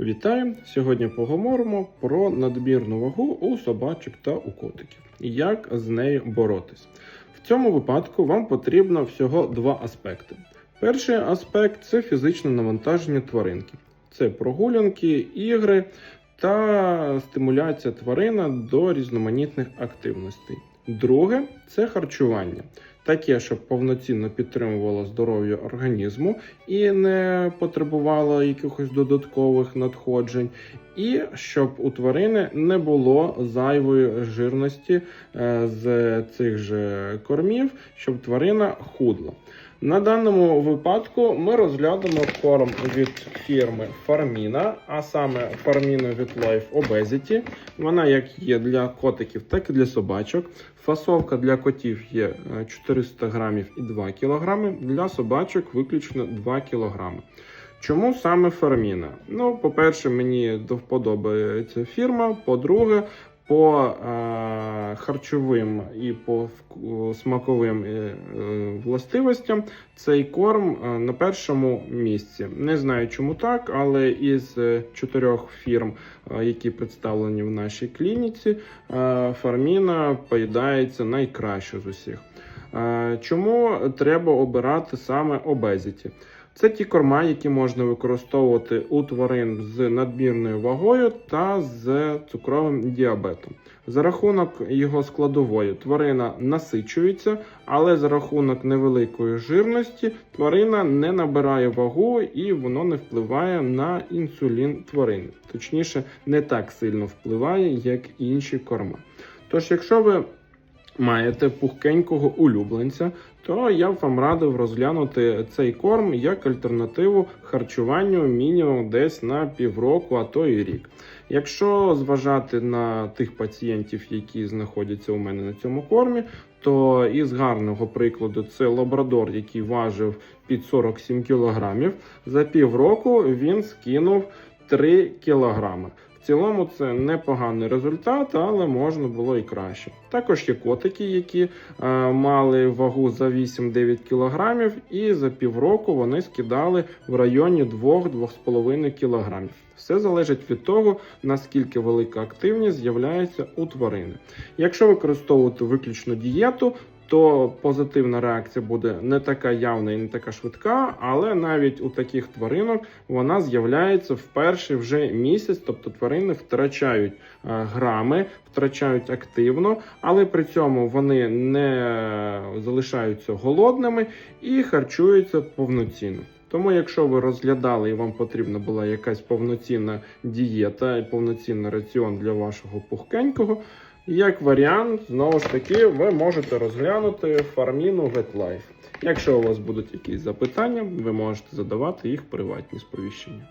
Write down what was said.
Вітаю! Сьогодні поговоримо про надмірну вагу у собачок та у котиків як з нею боротись. В цьому випадку вам потрібно всього два аспекти. Перший аспект це фізичне навантаження тваринки. Це прогулянки, ігри та стимуляція тварина до різноманітних активностей. Друге це харчування, таке, щоб повноцінно підтримувало здоров'я організму і не потребувало якихось додаткових надходжень, і щоб у тварини не було зайвої жирності е, з цих же кормів, щоб тварина худла. На даному випадку ми розглянемо корм від фірми Farmina, а саме Farmina від Life Obesity. Вона як є для котиків, так і для собачок. Фасовка для котів є е, 400 грамів і 2 кг, для собачок виключно 2 кг. Чому саме Фарміна? Ну, по-перше, мені до вподоби ця фірма. По-друге, по е, харчовим і по смаковим е, е, властивостям цей корм е, на першому місці. Не знаю, чому так, але із чотирьох фірм, які представлені в нашій клініці, Фарміна поїдається найкраще з усіх. Чому треба обирати саме обезіті? Це ті корма, які можна використовувати у тварин з надмірною вагою та з цукровим діабетом. За рахунок його складової тварина насичується, але за рахунок невеликої жирності тварина не набирає вагу і воно не впливає на інсулін тварини. Точніше, не так сильно впливає, як інші корма. Тож, якщо ви маєте пухкенького улюбленця, то я б вам радив розглянути цей корм як альтернативу харчуванню мінімум десь на півроку, а то і рік. Якщо зважати на тих пацієнтів, які знаходяться у мене на цьому кормі, то із гарного прикладу це лабрадор, який важив під 47 кілограмів. За півроку він скинув 3 кілограми. Цілому це непоганий результат, але можна було і краще. Також є котики, які е, мали вагу за 8-9 кілограмів, і за півроку вони скидали в районі 2-2,5 кілограмів. Все залежить від того, наскільки велика активність з'являється у тварини. Якщо використовувати виключно дієту, то позитивна реакція буде не така явна і не така швидка, але навіть у таких тваринок вона з'являється в перший вже місяць, тобто тварини втрачають е, грами, втрачають активно, але при цьому вони не залишаються голодними і харчуються повноцінно. Тому, якщо ви розглядали і вам потрібна була якась повноцінна дієта і повноцінний раціон для вашого пухкенького, як варіант, знову ж таки, ви можете розглянути фарміну VetLife. Якщо у вас будуть якісь запитання, ви можете задавати їх приватні сповіщення.